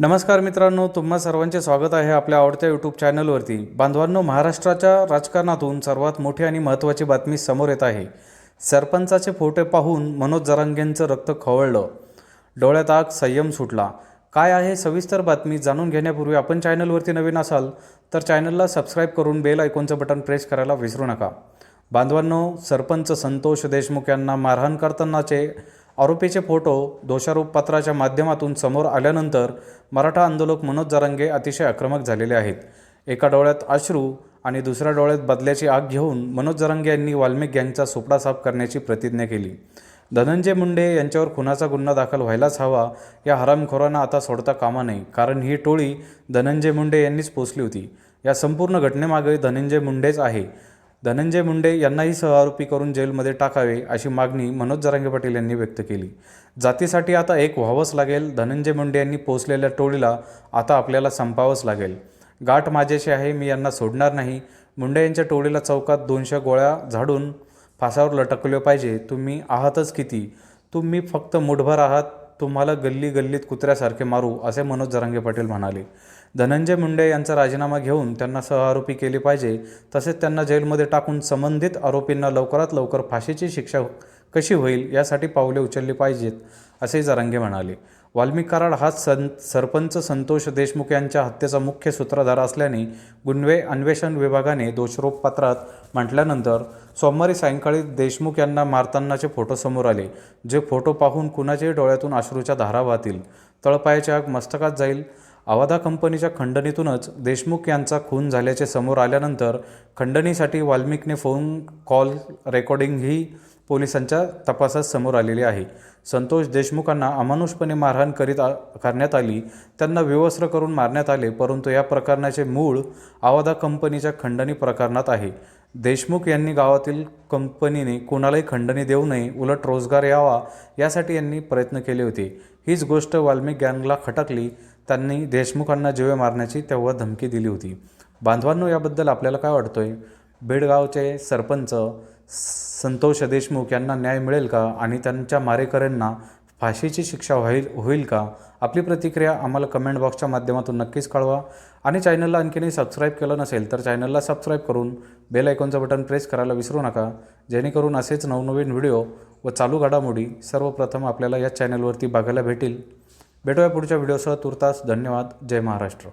नमस्कार मित्रांनो तुम्हा सर्वांचे स्वागत आहे आपल्या आवडत्या यूट्यूब चॅनलवरती बांधवांनो महाराष्ट्राच्या राजकारणातून सर्वात मोठी आणि महत्त्वाची बातमी समोर येत आहे. सरपंचाचे फोटो पाहून मनोज जरांगेंचं रक्त खवळलं. डोळ्यात आग संयम सुटला. काय आहे सविस्तर बातमी जाणून घेण्यापूर्वी आपण चॅनलवरती नवीन असाल तर चॅनलला सबस्क्राईब करून बेल आयकॉनचं बटन प्रेस करायला विसरू नका. बांधवांनो सरपंच संतोष देशमुख यांना मारहाण करतानाचे आरोपीचे फोटो दोषारोप पत्राच्या माध्यमातून समोर आल्यानंतर मराठा आंदोलक मनोज जरांगे अतिशय आक्रमक झालेले आहेत. एका डोळ्यात अश्रू आणि दुसऱ्या डोळ्यात बदल्याची आग घेऊन मनोज जरंगे यांनी वाल्मिक गँगचा सोपडा साफ करण्याची प्रतिज्ञा केली. धनंजय मुंडे यांच्यावर खुनाचा गुन्हा दाखल व्हायलाच हवा या हरामखोरांना आता सोडता कामा नये कारण ही टोळी धनंजय मुंडे यांनीच पोचली होती. या संपूर्ण घटनेमागे धनंजय मुंडेच आहे. धनंजय मुंडे यांनाही सहआरोपी करून जेलमध्ये टाकावे अशी मागणी मनोज जरांगे पाटील यांनी व्यक्त केली. जातीसाठी आता एक व्हावंच लागेल धनंजय मुंडे यांनी पोचलेल्या टोळीला आता आपल्याला संपावंच लागेल. गाठ माझ्याशी आहे मी यांना सोडणार नाही. मुंडे यांच्या टोळीला चौकात दोनशे गोळ्या झाडून फासावर लटकले पाहिजे. तुम्ही आहातच किती? तुम्ही फक्त मुठभर आहात तुम्हाला गल्ली गल्लीत कुत्र्यासारखे मारू असे मनोज जरांगे पाटील म्हणाले. धनंजय मुंडे यांचा राजीनामा घेऊन त्यांना सहआरोपी केले पाहिजे तसेच त्यांना जेलमध्ये टाकून संबंधित आरोपींना लवकरात लवकर फाशीची शिक्षा कशी होईल यासाठी पावले उचलली पाहिजेत असे जरांगे म्हणाले. वाल्मिक कराड हा सं सरपंच संतोष देशमुख यांच्या हत्येचा मुख्य सूत्रधार असल्याने गुन्हे अन्वेषण विभागाने दोषरोपपत्रात म्हटल्यानंतर सोमवारी सायंकाळी देशमुख यांना मारतानाचे फोटो समोर आले जे फोटो पाहून कुणाच्याही डोळ्यातून अश्रूच्या धारा वाहतील. तळपायाच्या आग मस्तकात जाईल. आवादा कंपनीच्या खंडणीतूनच देशमुख यांचा खून झाल्याचे समोर आल्यानंतर खंडणीसाठी वाल्मिकने फोन कॉल रेकॉर्डिंग ही पोलिसांच्या तपासात समोर आलेली आहे. संतोष देशमुखांना अमानुषपणे मारहाण करीत आ करण्यात आली. त्यांना विवस्त्र करून मारण्यात आले परंतु या प्रकरणाचे मूळ आवादा कंपनीच्या खंडणी प्रकरणात आहे. देशमुख यांनी गावातील कंपनीने कोणालाही खंडणी देऊ नये उलट रोजगार यावा यासाठी यांनी प्रयत्न केले होते. हीच गोष्ट वाल्मिक गँगला खटकली. त्यांनी देशमुखांना जीवे मारण्याची तेव्हा धमकी दिली होती. बांधवांनो याबद्दल आपल्याला काय वाटतंय? बेडगावचे सरपंच संतोष देशमुख यांना न्याय मिळेल का? आणि त्यांच्या मारेकऱ्यांना फाशीची शिक्षा होईल होईल का? आपली प्रतिक्रिया आम्हाला कमेंट बॉक्सच्या माध्यमातून नक्कीच कळवा. आणि चॅनलला आणखीनही सबस्क्राईब केलं नसेल तर चॅनलला सबस्क्राईब करून बेल आयकॉनचं बटन प्रेस करायला विसरू नका. जेणेकरून असेच नवनवीन व्हिडिओ व चालू घडामोडी सर्वप्रथम आपल्याला या चॅनलवरती बघायला भेटेल. भेटूया पुढच्या व्हिडिओसह तुर्तास धन्यवाद. जय महाराष्ट्र.